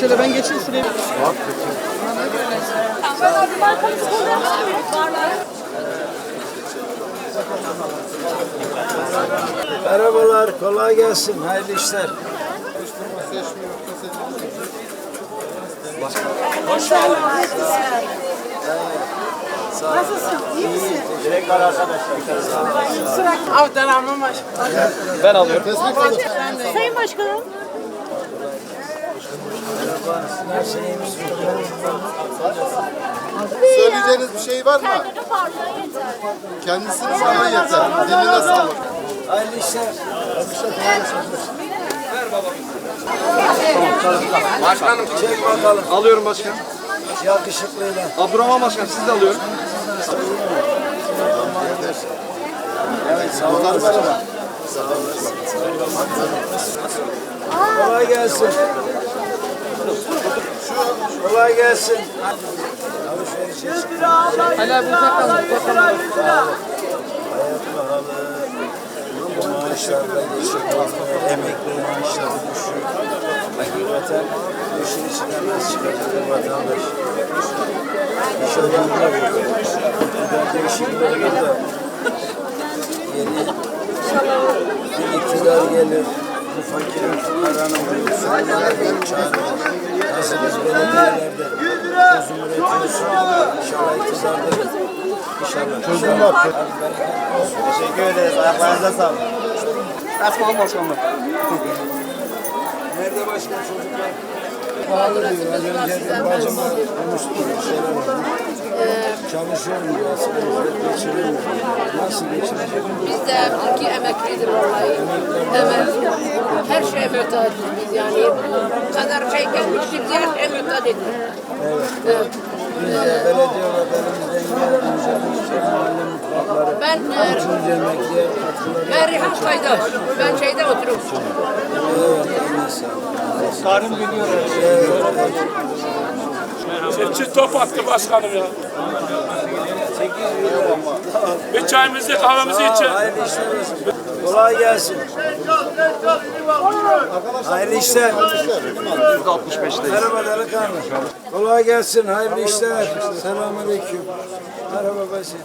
Şöyle ben geçeyim şuraya. Merhabalar, kolay gelsin. Hayırlı işler. Nasılsın? İyi misin? Abdülhamid baş. Ben alıyorum. Sayın Başkanım. Söyleyeceğiniz bir şey var mı? Kendini parla yeter. Kendisini bana yeter. Diline sağlık. Hayırlı işler. Başkanım. Çek bakalım. Alıyorum başkanım. Yakışıklıyla. Abdurrahman başkanım siz de alıyorum. Evet, sağ olun. Kolay gelsin. Kolay gelsin. Hala bu takalım. Maaşlarda düşük, emekli maaşları düşük. Hakikaten işin içinden nasıl çıkacak vatandaş? İnşallah iktidar değişikliği olur da yeni bir iktidar gelir. Bu fakirin, fukaranın, bir çare. Nasıl biz belediyelerde çözüm üretiyoruz. İnşallah iktidarda İnşallah. Çözüm var. Teşekkür ederiz. Ayaklarınıza sağlık. Esma başkanım. Nerede başka çocuklar? Pahalı diyor. Az önce konuştuk. Bir şeyler oldu. Çalışıyorum ücret geçiremiyorum. Nasıl? Biz de iki emeklidir vallahi. Evet. Her şeye muhtacız biz yani. Bu kadar şey gelmiştik diye her şeye ediyoruz. Evet. Biz de belediye olarak elimizden şey Ben e, bütün emekliye katkıları ben Rihan Kaydaş. Ben şeyde oturuyorum. Evet, biliyor. Çiftçi top attı başkanım ya. Bir çayımızı kahvemizi için. Hayırlı işler olsun. Kolay gelsin. Hayırlı işler. %65'teyiz. Merhaba delikanlı. Kolay gelsin. Hayırlı işler. Selamünaleyküm. Merhaba bacı.